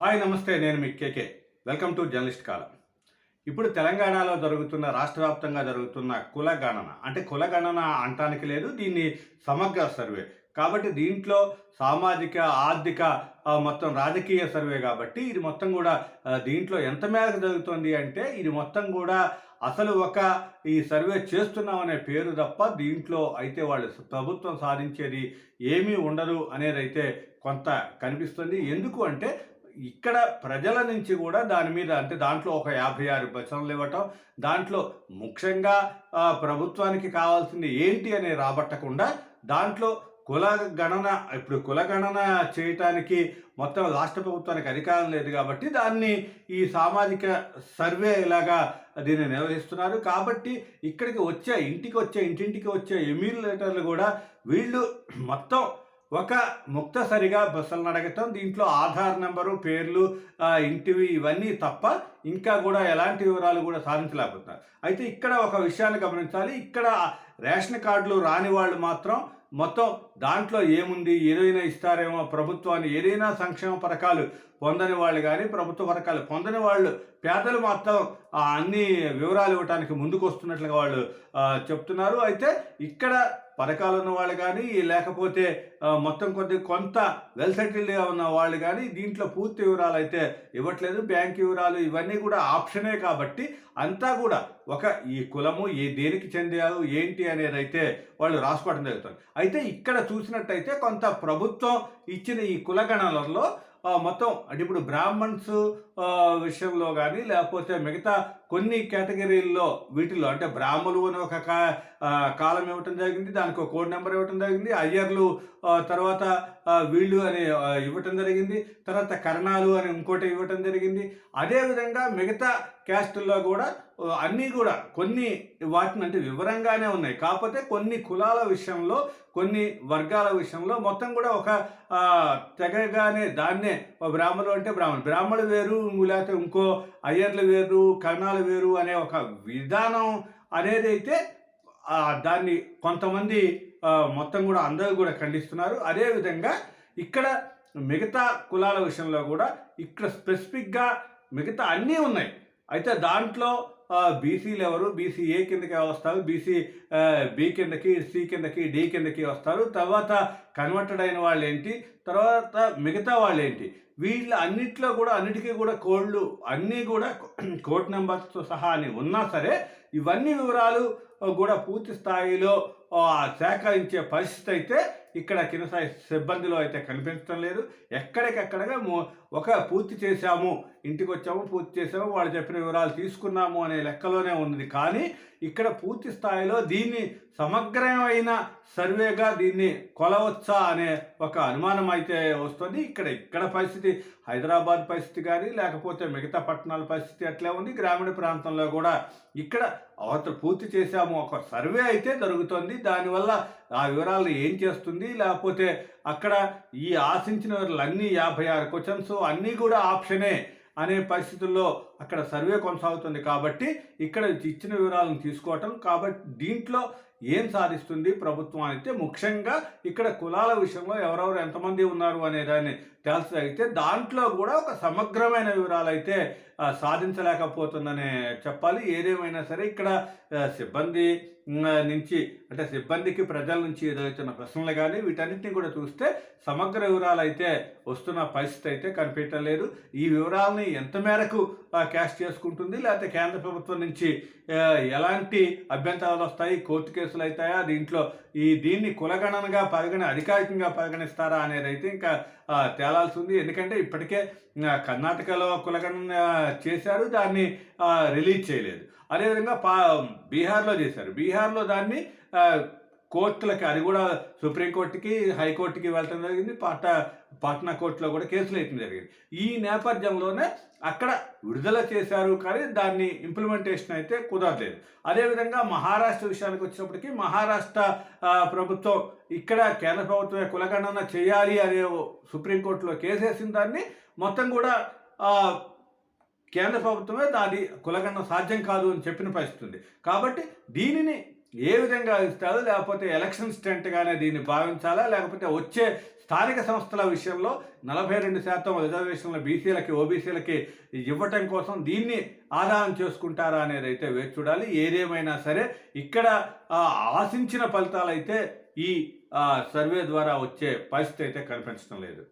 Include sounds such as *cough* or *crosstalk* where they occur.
Hi నమస్తే నేను మీ కేకే. వెల్కమ్ టు జర్నలిస్ట్ కాలం. ఇప్పుడు తెలంగాణలో జరుగుతున్న రాష్ట్ర వ్యాప్తంగా జరుగుతున్న కుల గణన అంటే కుల గణన అంటానికి లేదు దీన్ని సమగ్ర సర్వే. కాబట్టి దీంట్లో సామాజిక ఆర్థిక మొత్తం రాజకీయ సర్వే కాబట్టి ఇది మొత్తం కూడా దీంట్లో ఎంత మేరకు జరుగుతుంది అంటే ఇది మొత్తం కూడా అసలు ఒక ఈ సర్వే చేస్తున్నామనే పేరు తప్ప దీంట్లో అయితే వాళ్ళు ప్రభుత్వం సాధించేది ఏమీ ఉండదు అనేది అయితే కొంత కనిపిస్తుంది. ఎందుకు అంటే ఇక్కడ ప్రజల నుంచి కూడా దాని మీద అంటే దాంట్లో ఒక యాభై ఆరు ప్రశ్నలు ఇవ్వటం దాంట్లో ముఖ్యంగా ప్రభుత్వానికి కావాల్సింది ఏంటి అని రాబట్టకుండా దాంట్లో కుల గణన ఇప్పుడు కుల గణన చేయటానికి మొత్తం రాష్ట్ర ప్రభుత్వానికి అధికారం లేదు కాబట్టి దాన్ని ఈ సామాజిక సర్వే ఇలాగా దీన్ని నిర్వహిస్తున్నారు. కాబట్టి ఇక్కడికి వచ్చే ఇంటికి వచ్చే ఇంటింటికి వచ్చే ఎమ్యూలేటర్లు కూడా వీళ్ళు మొత్తం ఒక ముక్తసరిగా బస్సులను అడగటం దీంట్లో ఆధార్ నెంబరు పేర్లు ఇంటివి ఇవన్నీ తప్ప ఇంకా కూడా ఎలాంటి వివరాలు కూడా సాధించలేకపోతున్నారు. అయితే ఇక్కడ ఒక విషయాన్ని గమనించాలి. ఇక్కడ రేషన్ కార్డులు రాని వాళ్ళు మాత్రం మొత్తం దాంట్లో ఏముంది ఏదైనా ఇస్తారేమో ప్రభుత్వాన్ని ఏదైనా సంక్షేమ పథకాలు పొందని వాళ్ళు కానీ ప్రభుత్వ పథకాలు పొందని వాళ్ళు పేదలు మాత్రం అన్ని వివరాలు ఇవ్వడానికి ముందుకు వస్తున్నట్లుగా వాళ్ళు చెప్తున్నారు. అయితే ఇక్కడ పథకాలు ఉన్న వాళ్ళు కానీ లేకపోతే మొత్తం కొద్ది కొంత వెల్ సెటిల్డ్గా ఉన్న వాళ్ళు కానీ దీంట్లో పూర్తి వివరాలు అయితే ఇవ్వట్లేదు. బ్యాంక్ వివరాలు ఇవన్నీ కూడా ఆప్షనే కాబట్టి అంతా కూడా ఒక ఈ కులము ఏ దేనికి చెందారు ఏంటి అనేది అయితే వాళ్ళు రాసుకోవడం జరుగుతుంది. అయితే ఇక్కడ చూసినట్టయితే కొంత ప్రభుత్వం ఇచ్చిన ఈ కులగణనలో మొత్తం. అంటే ఇప్పుడు బ్రాహ్మణ్స్ విషయంలో కానీ లేకపోతే మిగతా కొన్ని కేటగిరీల్లో వీటిల్లో అంటే బ్రాహ్మలు అని ఒక కా- కాలం ఇవ్వటం జరిగింది దానికి ఒక కోడ్ నెంబర్ ఇవ్వటం జరిగింది అయ్యర్లు తర్వాత వీళ్ళు అని ఇవ్వటం జరిగింది తర్వాత కర్ణాలు అని ఇంకోటి ఇవ్వటం జరిగింది. అదేవిధంగా మిగతా క్యాస్టుల్లో కూడా అన్నీ కూడా కొన్ని వాటిని అంటే వివరంగానే ఉన్నాయి. కాకపోతే కొన్ని కులాల విషయంలో కొన్ని వర్గాల విషయంలో మొత్తం కూడా ఒక తెగగానే దాన్నే ఓ బ్రాహ్మణులు అంటే బ్రాహ్మణులు. బ్రాహ్మణులు వేరు లేకపోతే ఇంకో అయ్యర్లు వేరు కర్ణాలు వేరు అనే ఒక విధానం అనేది అయితే దాన్ని కొంతమంది మొత్తం కూడా అందరూ కూడా ఖండిస్తున్నారు. అదేవిధంగా ఇక్కడ మిగతా కులాల విషయంలో కూడా ఇక్కడ స్పెసిఫిక్గా మిగతా అన్నీ ఉన్నాయి. అయితే దాంట్లో బీసీలు ఎవరు? బీసీ ఏ కిందకి వస్తారు. బీసీ బి కిందకి సి కిందకి డి కిందకి వస్తారు. తర్వాత కన్వర్టెడ్ అయిన వాళ్ళు ఏంటి తర్వాత మిగతా వాళ్ళు ఏంటి వీళ్ళ అన్నిట్లో కూడా అన్నిటికీ కూడా కోళ్ళు అన్నీ కూడా *clears throat* కోడ్ నెంబర్స్తో సహా అని ఉన్నా సరే ఇవన్నీ వివరాలు కూడా పూర్తి స్థాయిలో సేకరించే పరిస్థితి అయితే ఇక్కడ కింద స్థాయి సిబ్బందిలో అయితే కనిపించడం లేదు. ఎక్కడికెక్కడగా ఒక పూర్తి చేశాము. ఇంటికి వచ్చాము పూర్తి చేసాము వాళ్ళు చెప్పిన వివరాలు తీసుకున్నాము అనే లెక్కలోనే ఉన్నది. కానీ ఇక్కడ పూర్తి స్థాయిలో దీన్ని సమగ్రమైన సర్వేగా దీన్ని కొలవచ్చా అనే ఒక అనుమానం అయితే వస్తుంది. ఇక్కడ ఇక్కడ పరిస్థితి హైదరాబాద్ పరిస్థితి కానీ లేకపోతే మిగతా పట్టణాల పరిస్థితి అట్లే ఉంది? గ్రామీణ ప్రాంతంలో కూడా ఇక్కడ అవతల పూర్తి చేశాము. ఒక సర్వే అయితే జరుగుతుంది. దానివల్ల ఆ వివరాలు ఏం చేస్తుంది? లేకపోతే అక్కడ ఈ ఆశించిన వివరాలు అన్ని యాభై ఆరు క్వశ్చన్స్ అన్నీ కూడా ఆప్షనే అనే పరిస్థితుల్లో అక్కడ సర్వే కొనసాగుతుంది కాబట్టి ఇక్కడ ఇచ్చిన వివరాలను తీసుకోవటం. కాబట్టి దీంట్లో ఏం సాధిస్తుంది ప్రభుత్వం అయితే ముఖ్యంగా ఇక్కడ కులాల విషయంలో ఎవరెవరు ఎంతమంది ఉన్నారు అనే దాన్ని తేల్చగలిగితే దాంట్లో కూడా ఒక సమగ్రమైన వివరాలు అయితే సాధించలేకపోతుందనే చెప్పాలి. ఏదేమైనా సరే ఇక్కడ సిబ్బంది నుంచి అంటే సిబ్బందికి ప్రజల నుంచి ఎదురవుతున్న ప్రశ్నలు కానీ వీటన్నిటిని కూడా చూస్తే సమగ్ర వివరాలు అయితే వస్తున్న పరిస్థితి అయితే కనిపించలేదు ఈ వివరాలని ఎంత మేరకు క్యాష్ చేసుకుంటుంది లేకపోతే కేంద్ర ప్రభుత్వం నుంచి ఎలాంటి అభ్యంతరాలు వస్తాయి కోర్టు కేసులు అవుతాయా దీంట్లో ఈ దీన్ని కులగణనగా పరిగణ అధికారికంగా పరిగణిస్తారా అనేది అయితే ఇంకా తేలాల్సి ఉంది. ఎందుకంటే ఇప్పటికే కర్ణాటకలో కులగణన చేశారు దాన్ని రిలీజ్ చేయలేదు. అదేవిధంగా పా బీహార్లో చేశారు. బీహార్లో దాన్ని కోర్టులకి అది కూడా సుప్రీంకోర్టుకి హైకోర్టుకి వెళ్ళటం జరిగింది. పాట పాట్నా కోర్టులో కూడా కేసులు వేయటం జరిగింది. ఈ నేపథ్యంలోనే అక్కడ విడుదల చేశారు కానీ దాన్ని ఇంప్లిమెంటేషన్ అయితే కుదరలేదు. అదేవిధంగా మహారాష్ట్ర విషయానికి వచ్చినప్పటికీ మహారాష్ట్ర ప్రభుత్వం ఇక్కడ కేంద్ర ప్రభుత్వమే కులగణన చేయాలి అనే ఓ సుప్రీంకోర్టులో కేసేసిన దాన్ని మొత్తం కూడా కేంద్ర ప్రభుత్వమే దాని కులగణన సాధ్యం కాదు అని చెప్పిన పరిస్థితి ఉంది. కాబట్టి దీనిని ఏ విధంగా ఇస్తారు లేకపోతే ఎలక్షన్ స్టెంట్గానే దీన్ని భావించాలా? లేకపోతే వచ్చే స్థానిక సంస్థల విషయంలో నలభై రెండు శాతం రిజర్వేషన్ల బీసీలకి ఓబీసీలకి ఇవ్వటం కోసం దీన్ని ఆదాయం చేసుకుంటారా అనేది అయితే వేచి చూడాలి. ఏదేమైనా సరే ఇక్కడ ఆశించిన ఫలితాలు అయితే ఈ సర్వే ద్వారా వచ్చే పరిస్థితి అయితే కనిపించడం లేదు.